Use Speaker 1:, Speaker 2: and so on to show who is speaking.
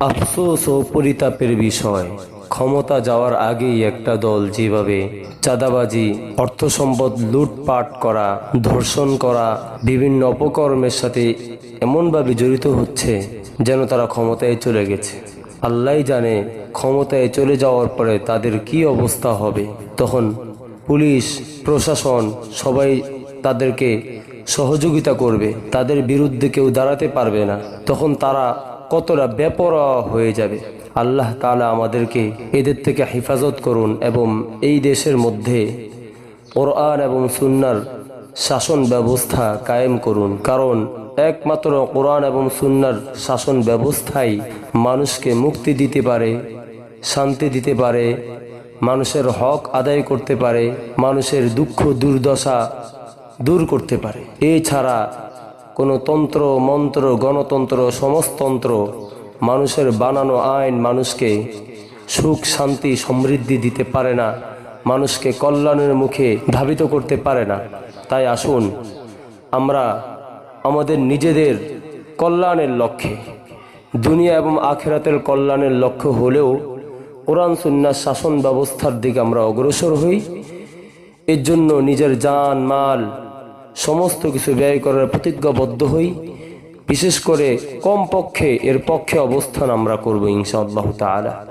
Speaker 1: আফসোস ও পরিতাপের বিষয়। ক্ষমতা যাওয়ার আগেই একটা দল যেভাবে চাঁদাবাজি অর্থ সম্পদ লুটপাট করা, ধর্ষণ করা, বিভিন্ন অপকর্মের সাথে এমনভাবে জড়িত হচ্ছে যেন তারা ক্ষমতায় চলে গেছে। আল্লাহ জানে ক্ষমতায় চলে যাওয়ার পরে তাদের কি অবস্থা হবে। তখন পুলিশ, প্রশাসন সবাই তাদেরকে সহযোগিতা করবে। তাদের বিরুদ্ধে কেউ দাঁড়াতে পারবে না। তখন তারা কতটা বেপরোয়া হয়ে যাবে। আল্লাহ তালা আমাদেরকে এদের থেকে হেফাজত করুন এবং এই দেশের মধ্যে কোরআন এবং সুন্নার শাসন ব্যবস্থা কায়েম করুন। কারণ একমাত্র কোরআন এবং সুন্নার শাসন ব্যবস্থাই মানুষকে মুক্তি দিতে পারে, শান্তি দিতে পারে, মানুষের হক আদায় করতে পারে, মানুষের দুঃখ দুর্দশা দূর করতে পারে। এছাড়া কোনো তন্ত্র, মন্ত্র, গণতন্ত্র সমাজতন্ত্র মানুষের বানানো আইন মানুষকে সুখ, শান্তি, সমৃদ্ধি দিতে পারে না, মানুষকে কল্যাণের মুখে ধাবিত করতে পারে না। তাই আসুন, আমরা আমাদের নিজেদের কল্যাণের লক্ষ্যে, দুনিয়া এবং আখেরাতের কল্যাণের লক্ষ্য হলেও কোরআন সুন্নার শাসন ব্যবস্থার দিকে আমরা অগ্রসর হই। এর জন্য নিজের জান, মাল সমস্ত কিছু ব্যয় করার প্রতিজ্ঞাবদ্ধ হই। বিশেষ করে কম পক্ষে এর পক্ষে অবস্থান আমরা করব ইনশাআল্লাহ তাআলা।